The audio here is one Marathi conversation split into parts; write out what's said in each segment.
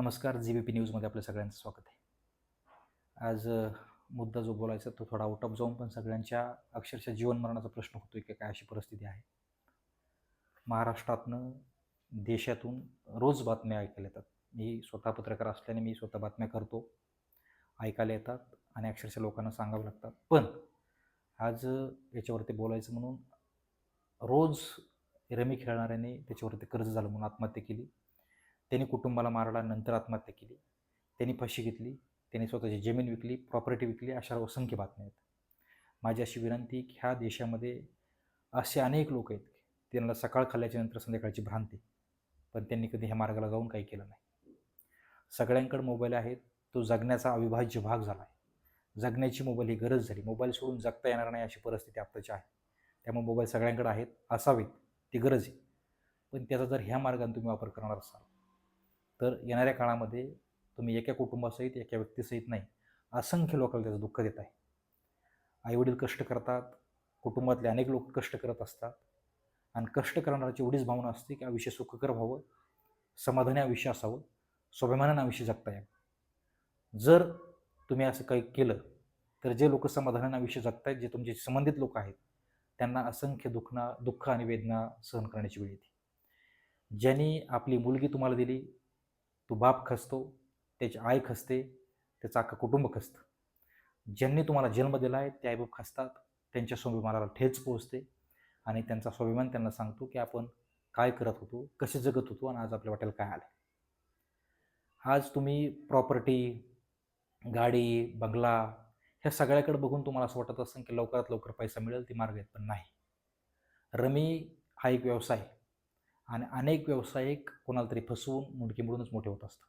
नमस्कार जी बी पी न्यूजमध्ये आपल्या सगळ्यांचं स्वागत आहे. आज मुद्दा जो बोलायचा तो थोडा आउट ऑफ जाऊन पण सगळ्यांच्या अक्षरशः जीवनमरणाचा प्रश्न होतो की काय अशी परिस्थिती आहे. महाराष्ट्रातनं देशातून रोज बातम्या ऐकायला येतात. मी स्वतः पत्रकार असल्याने मी स्वतः बातम्या करतो ऐकायला येतात आणि अक्षरशः लोकांना सांगावं लागतात पण आज याच्यावरती बोलायचं म्हणून रोज रमी खेळणाऱ्याने त्याच्यावरती कर्ज झालं म्हणून आत्महत्या केली. त्यांनी कुटुंबाला मारला नंतर आत्महत्या केली. त्यांनी फशी घेतली त्यांनी स्वतःची जमीन विकली प्रॉपर्टी विकली अशा असंख्य बातम्या आहेत. माझी अशी विनंती की ह्या देशामध्ये असे अनेक लोक आहेत त्यांना सकाळ खाल्ल्याच्या नंतर संध्याकाळची भ्रांती पण त्यांनी कधी ह्या मार्गाला जाऊन काही केलं नाही. सगळ्यांकडे मोबाईल आहेत तो जगण्याचा अविभाज्य भाग झाला आहे. जगण्याची मोबाईल ही गरज झाली. मोबाईल सोडून जगता येणार नाही अशी परिस्थिती आत्ताची आहे. त्यामुळे मोबाईल सगळ्यांकडे आहेत असावेत ती गरज आहे. पण त्याचा जर ह्या मार्गाने तुम्ही वापर करणार असाल तर येणाऱ्या काळामध्ये तुम्ही एका कुटुंबासहित एका व्यक्तीसहित नाही असंख्य लोकांना त्याचं दुःख देत आहे. आईवडील कष्ट करतात कुटुंबातले अनेक लोक कष्ट करत असतात आणि कष्ट करणाऱ्याची एवढीच भावना असते की आयुष्य सुखकर व्हावं समाधानी आयुष्य असावं स्वाभिमानानं आयुष्य जगता यावं. जर तुम्ही असं काही केलं तर जे लोक समाधानानं आयुष्य जगतायत जे तुमचे संबंधित लोक आहेत त्यांना असंख्य दुःखना दुःख आणि वेदना सहन करण्याची वेळ येते. ज्यांनी आपली मुलगी तुम्हाला दिली तो बाप खसतो त्याची आई खसते त्याचं अख्खं कुटुंब खसतं. ज्यांनी तुम्हाला जन्म दिला आहे ते आईबाप खसतात त्यांच्या स्वाभिमानाला ठेच पोचते आणि त्यांचा स्वाभिमान त्यांना सांगतो की आपण काय करत होतो कसे जगत होतो आणि आज आपल्या वाटेल काय आलं आज तुम्ही प्रॉपर्टी गाडी बंगला ह्या सगळ्याकडे बघून तुम्हाला असं वाटत असेल की लवकरात लवकर पैसा मिळेल ती मार्ग आहेत पण नाही. रमी हा एक व्यवसाय आहे. आणि अनेक व्यावसायिक कोणाला तरी फसवून मुंडकी मिळूनच मोठे होत असतात.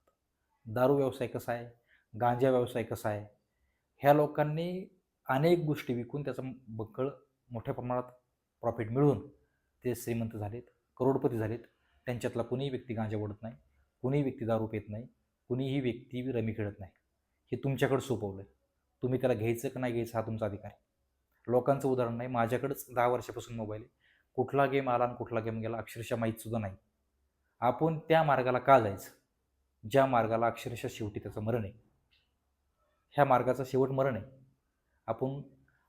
दारू व्यवसाय कसा आहे? गांजा व्यवसाय कसा आहे? ह्या लोकांनी अनेक गोष्टी विकून त्याचा बक्कळ मोठ्या प्रमाणात प्रॉफिट मिळवून ते श्रीमंत झालेत करोडपती झालेत. त्यांच्यातला कुणीही व्यक्ती गांजा ओढत नाही कुणीही व्यक्ती दारू पेत नाही कुणीही व्यक्ती रमी खेळत नाही. हे तुमच्याकडे सोपवलं आहे तुम्ही त्याला घ्यायचं का नाही घ्यायचं हा तुमचा अधिकार आहे. लोकांचं उदाहरण नाही माझ्याकडेच दहा वर्षापासून मोबाईल आहे. कुठला गेम आला आणि कुठला गेम गेला अक्षरशः माहीतसुद्धा नाही. आपण त्या मार्गाला का जायचं? ज्या मार्गाला अक्षरशः शेवटी त्याचं मरण आहे. ह्या मार्गाचा शेवट मरण आहे. आपण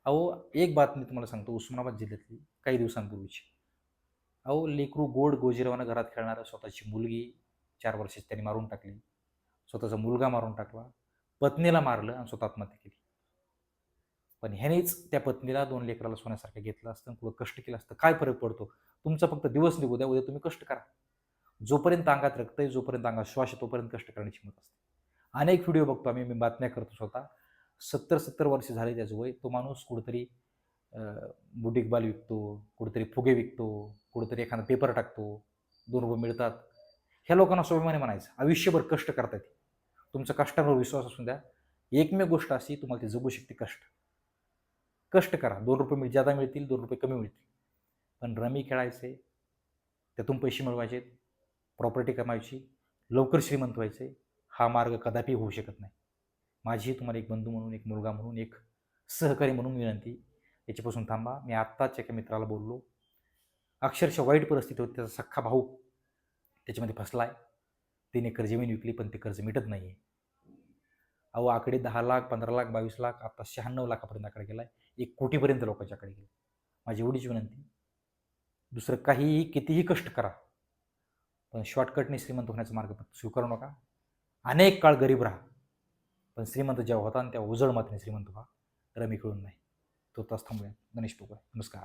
अहो एक बातमी तुम्हाला सांगतो उस्मानाबाद जिल्ह्यातली काही दिवसांपूर्वीची. अहो लेकरू गोड गोजिरवानं घरात खेळणारं स्वतःची मुलगी चार वर्षाची त्यांनी मारून टाकली. स्वतःचा मुलगा मारून टाकला. पत्नीला मारलं आणि स्वतः आत्महत्या केली. पण ह्यानेच त्या पत्नीला दोन लेकराला सोन्यासारखं घेतलं असतं पुढं कष्ट केलं असतं. काय फरक पडतो? तुमचा फक्त दिवस निघू द्या उद्या तुम्ही कष्ट करा. जोपर्यंत अंगात रक्त आहे जोपर्यंत अंगात श्वास आहे तोपर्यंत कष्ट करण्याची हिंमत असते. अनेक व्हिडिओ बघतो आम्ही मी बातम्या करतो स्वतः सत्तर सत्तर वर्ष झाले त्याचं वय. तो माणूस कुठंतरी बुटीकबाल विकतो कुठेतरी फुगे विकतो कुठेतरी एखादा पेपर टाकतो दोन रुपये मिळतात. ह्या लोकांना स्वाभिमानी म्हणायचं. आयुष्यभर कष्ट करतात तुमचा कष्टावर विश्वास असून द्या. एकमेव गोष्ट अशी तुम्हाला ती जगू शकते कष्ट. कष्ट करा. दोन रुपये मिळ जादा मिळतील दोन रुपये कमी मिळतील. पण रमी खेळायचे त्यातून पैसे मिळवायचे प्रॉपर्टी कमायची लवकर श्रीमंत व्हायचे हा मार्ग कदापि होऊ शकत नाही. माझी तुम्हाला एक बंधू म्हणून एक मुलगा म्हणून एक सहकारी म्हणून विनंती याच्यापासून थांबा. मी आत्ताच एका मित्राला बोललो. अक्षरशः वाईट परिस्थिती होती. त्याचा सख्खा भाऊ त्याच्यामध्ये फसला आहे तीन एकर जमीन विकली पण ते कर्ज मिटत नाही आहे अहो आकडे दहा लाख पंधरा लाख बावीस लाख आता शहाण्णव लाखापर्यंत आकडे गेला आहे एक कोटीपर्यंत लोकांच्याकडे गेला. माझी एवढीच विनंती. दुसरं काहीही कितीही कष्ट करा पण शॉर्टकटने श्रीमंत होण्याचा मार्ग स्वीकारू नका. अनेक काळ गरीब राहा पण श्रीमंत जेव्हा होता आणि तेव्हा उजळ मातीने श्रीमंत व्हा. रमी खेळून नाही. तो तास थांबूया. गणेश पोकळ नमस्कार.